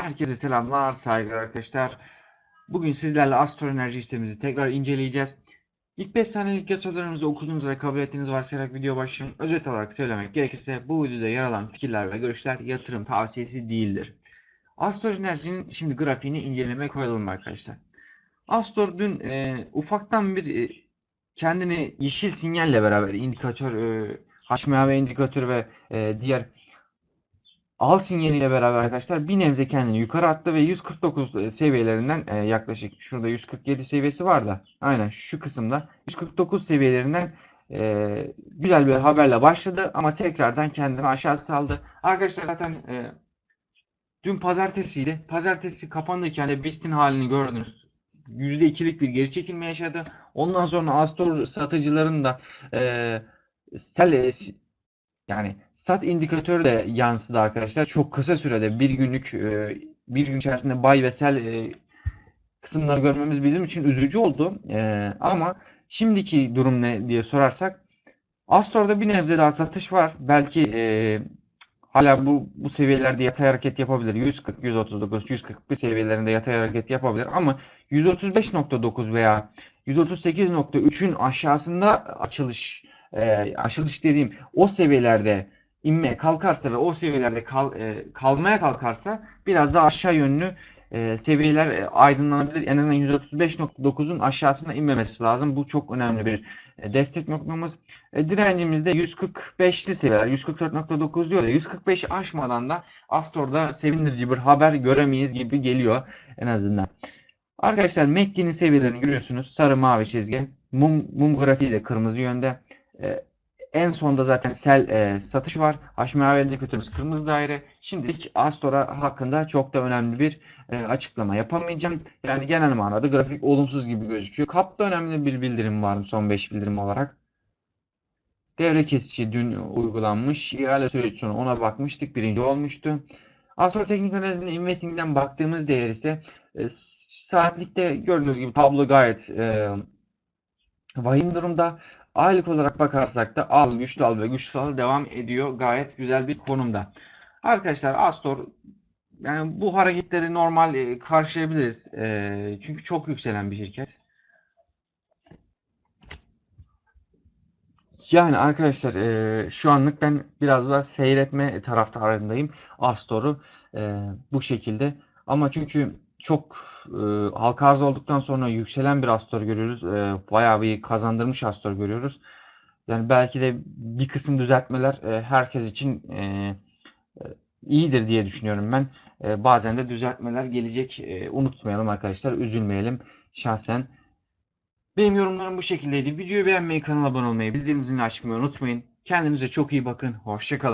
Herkese selamlar, saygılar arkadaşlar. Bugün sizlerle Astro Enerji sistemimizi tekrar inceleyeceğiz. İlk 5 saniyelik yasalarımızı okuduğunuz ve kabul ettiğiniz varsayarak video başlayalım. Özet olarak söylemek gerekirse bu videoda yer alan fikirler ve görüşler yatırım tavsiyesi değildir. Astro Enerji'nin şimdi grafiğini incelemeye koyalım arkadaşlar. Astor dün e, ufaktan bir e, kendini yeşil sinyalle beraber indikatör, e, HMAV indikatörü ve e, diğer al sinyaliyle beraber arkadaşlar bir nebze kendini yukarı attı ve 149 seviyelerinden e, yaklaşık şurada 147 seviyesi var da aynen şu kısımda 149 seviyelerinden e, güzel bir haberle başladı ama tekrardan kendini aşağı saldı. Arkadaşlar zaten e, dün pazartesiydi. Pazartesi kapanırken de BIST'in halini gördünüz. %2'lik bir geri çekilme yaşadı. Ondan sonra Astor satıcıların da e, sell yani sat indikatörü de yansıdı arkadaşlar. Çok kısa sürede bir günlük e, bir gün içerisinde buy ve sell e, kısımları görmemiz bizim için üzücü oldu. E, ama şimdiki durum ne diye sorarsak Astor'da bir nebze daha satış var. Belki hala bu bu seviyelerde yatay hareket yapabilir. 140, 139, 141 seviyelerinde yatay hareket yapabilir ama 135.9 veya 138.3'ün aşağısında açılış e, açılış dediğim o seviyelerde inmeye kalkarsa ve o seviyelerde kal, e, kalmaya kalkarsa biraz da aşağı yönlü e, seviyeler e, aydınlanabilir. En azından 135.9'un aşağısına inmemesi lazım. Bu çok önemli bir e, destek noktamız. E, direncimiz de 145'li seviyeler. 144.9 diyor da 145'i aşmadan da Astor'da sevindirici bir haber göremeyiz gibi geliyor en azından. Arkadaşlar MACD'nin seviyelerini görüyorsunuz. Sarı mavi çizgi. Mum, mum grafiği de kırmızı yönde. E, en sonda zaten sel e, satış var. HMAV indikatörümüz kırmızı daire. Şimdilik Astora hakkında çok da önemli bir e, açıklama yapamayacağım. Yani genel manada grafik olumsuz gibi gözüküyor. Kapta önemli bir bildirim var son 5 bildirim olarak. Devre kesici dün uygulanmış. İhale süreci sonu ona bakmıştık. Birinci olmuştu. Astor teknik analizinde investing'den baktığımız değer ise e, saatlikte gördüğünüz gibi tablo gayet e, vahim durumda. Aylık olarak bakarsak da al, güçlü al ve güçlü al devam ediyor. Gayet güzel bir konumda. Arkadaşlar Astor yani bu hareketleri normal e, karşılayabiliriz. E, çünkü çok yükselen bir şirket. Yani arkadaşlar e, şu anlık ben biraz daha seyretme taraftarındayım Astor'u e, bu şekilde. Ama çünkü çok e, halka arz olduktan sonra yükselen bir Astor görüyoruz. E, bayağı bir kazandırmış Astor görüyoruz. Yani belki de bir kısım düzeltmeler e, herkes için e, e, iyidir diye düşünüyorum ben. E, bazen de düzeltmeler gelecek. E, unutmayalım arkadaşlar. Üzülmeyelim. Şahsen benim yorumlarım bu şekildeydi. Videoyu beğenmeyi, kanala abone olmayı, bildirim zilini açmayı unutmayın. Kendinize çok iyi bakın. Hoşçakalın.